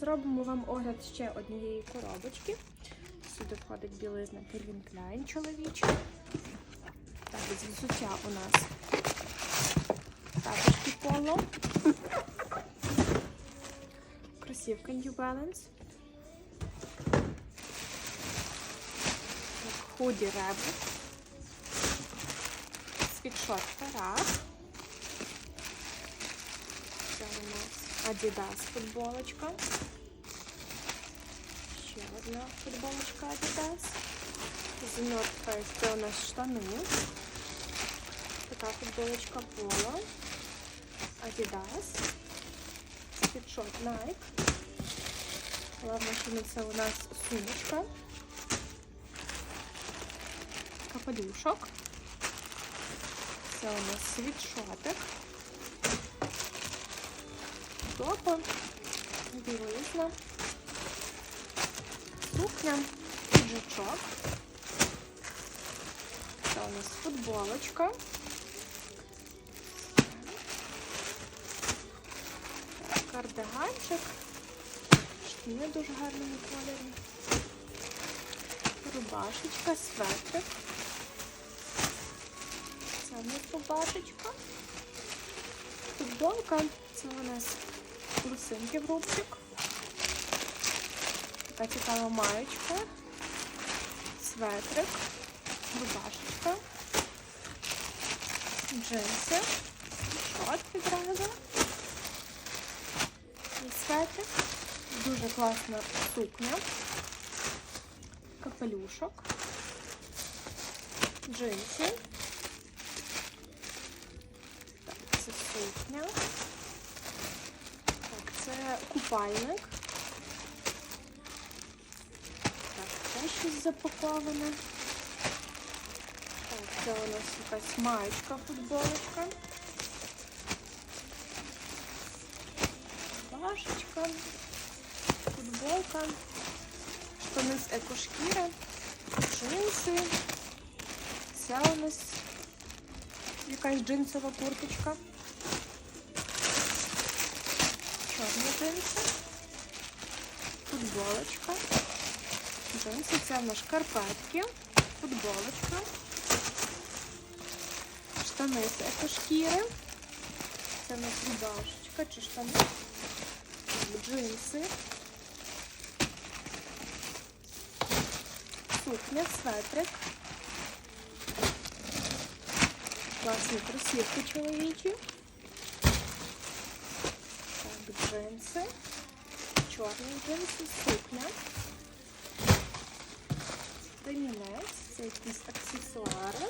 зробимо вам огляд ще однієї коробочки. Сюди входить білизна Calvin Klein. Так, з взуття у нас тапочки поло. Кросівка New Balance. Худі Ребу. Світшот Тарас. Це у нас Adidas футболочка. Ще одна футболочка Adidas. The North Face це у нас штани. Така футболочка Polo. Adidas. Світшот Nike. Головне, що у нас сумочка. Капелюшок. Це у нас світшотик. Топи, білизна, сукня, піджачок. Це у нас футболочка. Кардиганчик. Штани дуже гарному кольорі. Рубашечка, светрик. Це у нас рубашечка. Футболка. Це у нас лусинки в рубчик. Така цікава маєчка. Светрик. Рубашечка. Джинси. Шот відразу. І светрик. Дуже класна сукня. Капелюшок. Джинси. Так, це сукня. Купальник. Так, це щось запаковане. Так, це у нас якась маєчка, футболочка. Рубашечка, футболка, штани з екошкіри, джинси. Це у нас якась джинсова курточка. Чорні джинси, футболочка, джинси, це в нас шкарпетки, футболочка, штани з екошкіри, це в нас рубашечка чи штани, джинси, сукня, светрик, класні кросівки чоловічі. Джинси, чорні джинси, сукня, ремінець, це якісь аксесуари,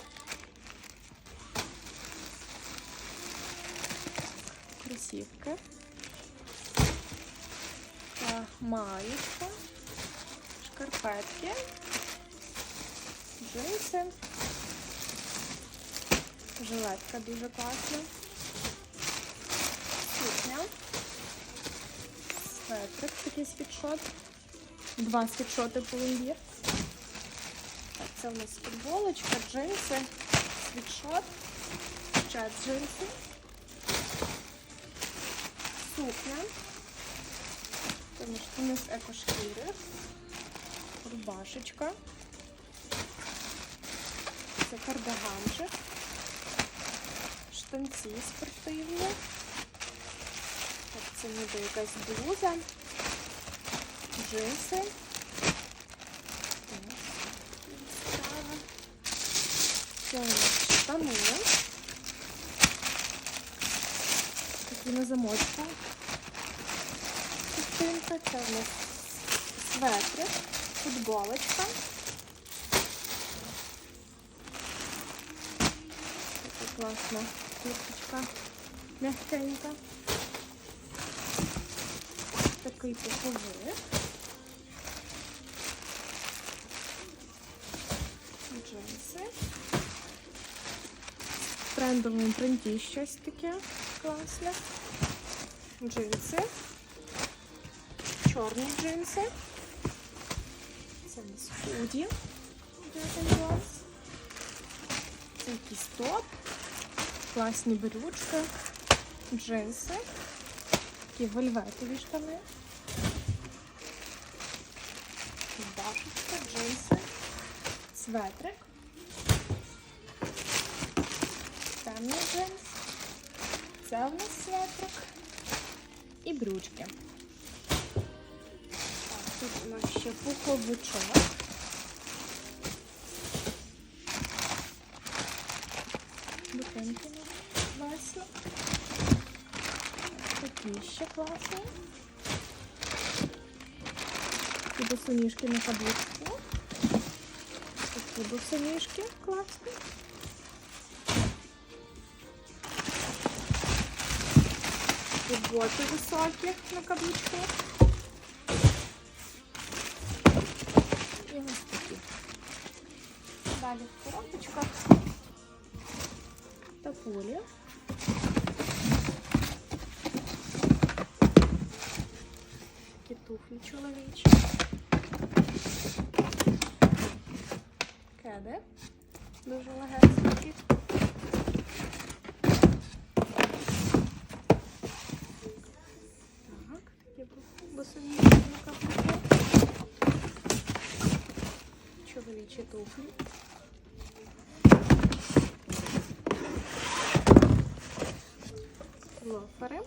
кросівки, та маєчка, шкарпетки, джинси, жилетка дуже класна, сукня. Светрик, такий світшот. Два світшоти полумбір. Так, це у нас футболочка, джинси, світшот, ще джинси, сукня. Це у нас екошкіри, рубашечка. Це кардиганчик, штанці спортивні. Це ніби якась блуза, джинси. Це у нас штани. Такі на замочку. Частинка. Це у нас светрик, футболочка. Така класна курточка мягкенька. Такий пуховик. Джинси. В трендовому принті щось таке класне. Джинси. Чорні джинси. Це у нас худі. Це якийсь топ. Класні брючки. Джинси. Такі вельветові штани. Рубашечка, джинси, светрик, темний джинс, це у нас светрик і брючки. Так, тут у нас ще пуховичок. Бутинки класні. Такі ще класні. І босоніжки на каблучку. Такі босоніжки класні. І боти високі на каблучку. І ось такі. Далі в коробочках. Тополі. Такі туфлі чоловічі. Кеди. Дуже легенькі. Так, такі босоніжки на каблуку. Чоловічі туфлі. Лофери.